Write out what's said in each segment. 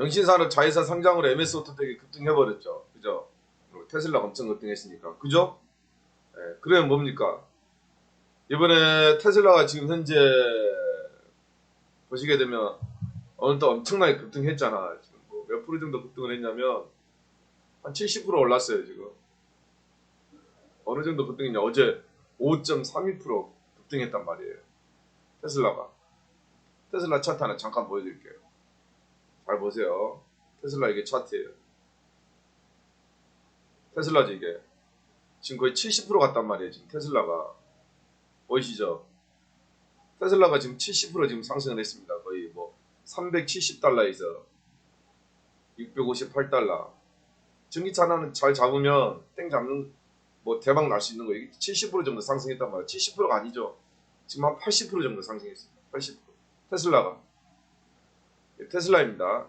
영신산업 자회사 상장으로 MS 오토텍이 급등해버렸죠. 그죠? 테슬라가 엄청 급등했으니까. 그죠? 예, 그러면 뭡니까? 이번에 테슬라가 지금 현재 보시게 되면 오늘 또 엄청나게 급등했잖아. 지금 뭐 몇 프로 정도 급등을 했냐면 한 70% 올랐어요 지금. 어느 정도 급등했냐? 어제 5.32% 급등했단 말이에요. 테슬라가. 테슬라 차트 하나 잠깐 보여드릴게요. 잘 보세요. 테슬라 이게 차트예요. 테슬라지 이게. 지금 거의 70% 갔단 말이에요. 지금 테슬라가. 보이시죠? 테슬라가 지금 70% 지금 상승을 했습니다. 거의 뭐 370달러에서 658달러. 전기차 하나는 잘 잡으면 땡 잡는 뭐 대박 날 수 있는 거. 이게 70% 정도 상승했단 말이에요. 70%가 아니죠. 지금 한 80% 정도 상승했습니다. 80%. 테슬라가. 예, 테슬라입니다.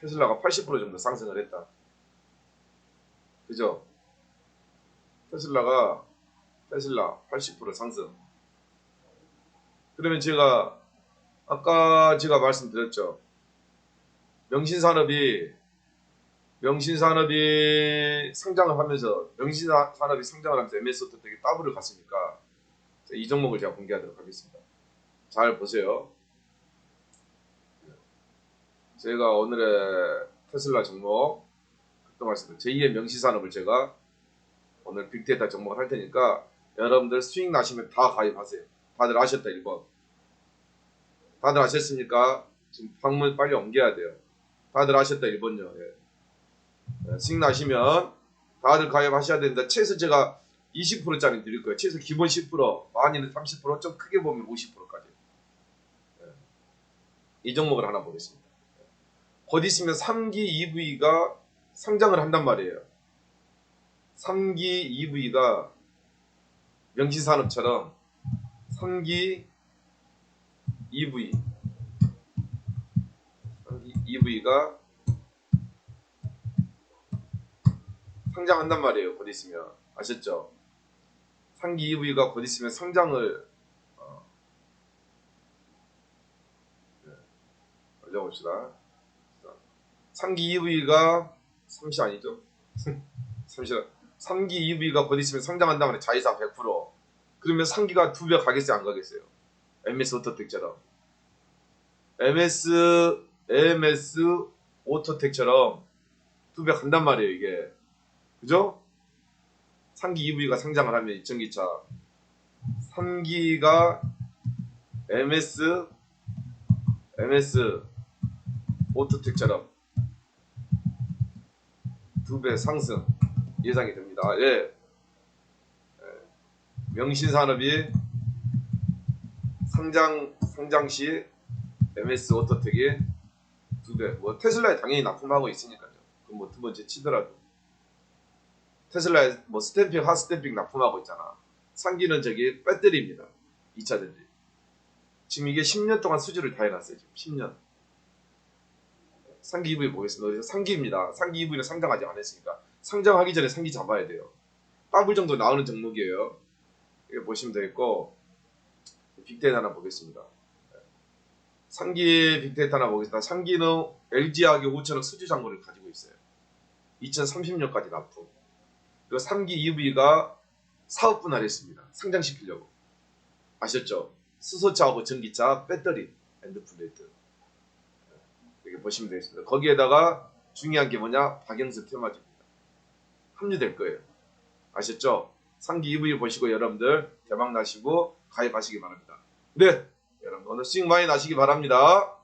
테슬라가 80% 정도 상승을 했다. 그죠? 테슬라가 테슬라 80% 상승. 그러면 제가 아까 제가 말씀드렸죠. 명신산업이 명신산업이 상장을 하면서 명신산업이 상장을 하면서 MS 오토텍이 더블을 갔으니까 이 종목을 제가 공개하도록 하겠습니다. 잘 보세요. 제가 오늘의 테슬라 종목 급등했습니다. 제2의 명시산업을 제가 오늘 빅데이터 종목을 할 테니까 여러분들 수익 나시면 다 가입하세요. 다들 아셨다 1번. 다들 아셨습니까? 지금 방문 빨리 옮겨야 돼요. 다들 아셨다 1번요. 예. 수익 나시면 다들 가입하셔야 되는데 최소 제가 20%짜리 드릴 거예요. 최소 기본 10%, 많이는 30%, 좀 크게 보면 50%까지. 예. 이 종목을 하나 보겠습니다. 곧 있으면 3기 EV가 상장을 한단 말이에요. 3기 EV가 명신산업처럼 3기 EV 3기 EV가 상장한단 말이에요. 곧 있으면 아셨죠? 3기 EV가 곧 있으면 상장을 어, 네. 올려봅시다. 3기 EV가 3시 아니죠? 3시 3기 EV가 곧 있으면 상장한다면 하 자회사 100% 그러면 3기가 두배 가겠어요? 안 가겠어요? MS 오토텍처럼. MS MS 오토텍처럼 두배 간단 말이에요 이게. 그죠? 3기 EV가 상장을 하면 이 전기차. 3기가 MS MS 오토텍처럼 두 배 상승 예상이 됩니다. 예. 예. 명신산업이 상장 상장 시 MS 오토텍이 두 배. 뭐 테슬라에 당연히 납품하고 있으니까요. 그럼 뭐두 번째 치더라도 테슬라에 뭐 스탬핑 핫 스탬핑 납품하고 있잖아. 상기는 저기 배터리입니다. 2차 전지. 지금 이게 10년 동안 수주를 다 해놨어요. 지금 10년. 상기 EV 보겠습니다. 상기입니다. 상기 EV는 상장하지 않았으니까 상장하기 전에 상기 잡아야 돼요. 더블 정도 나오는 종목이에요. 이거 보시면 되겠고 빅데이터 하나 보겠습니다. 상기 빅데이터 하나 보겠습니다. 상기는 LG화학이 5천억 수주 잔고를 가지고 있어요. 2030년까지 납품. 그리고 3기 EV가 사업 분할했습니다. 상장시키려고. 아셨죠? 수소차하고 전기차, 배터리, 핸드플레이트. 이렇게 보시면 되겠습니다. 거기에다가 중요한 게 뭐냐? 박영수 테마주입니다. 합류될 거예요. 아셨죠? 상기 EV 보시고 여러분들 대박 나시고 가입하시기 바랍니다. 네, 여러분 오늘 수익 많이 나시기 바랍니다.